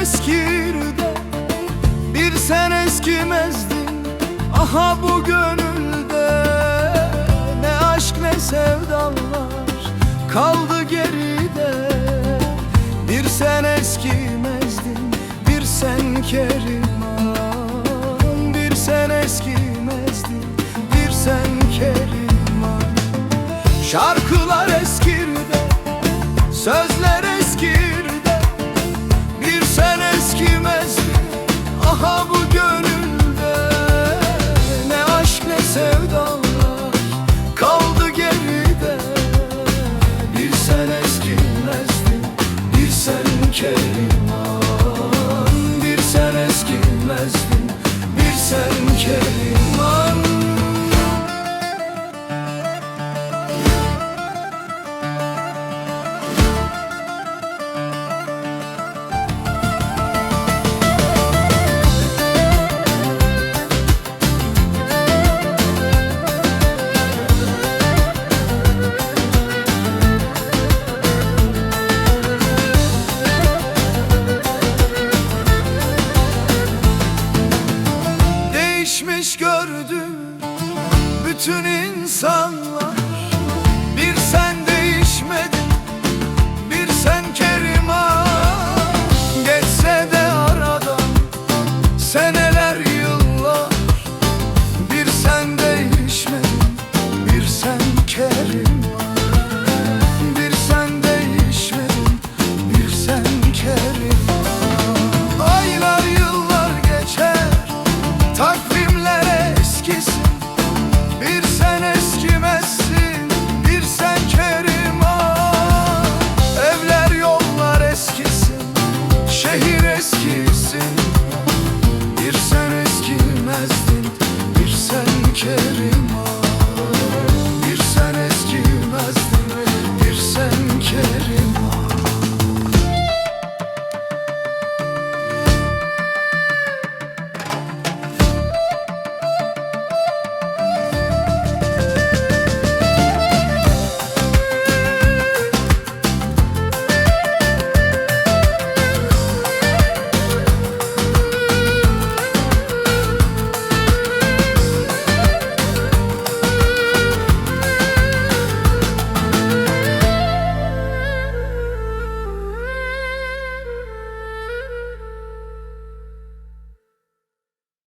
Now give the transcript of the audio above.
eskir de Bir sen eskimezdin Aha bu gönülde. Ne aşk ne sevdalar Kaldı geride. Bir sen eskimezdin Bir sen keriman. Bir sen eskimezdin Bir sen keriman. Şarkılar eskir de 주님.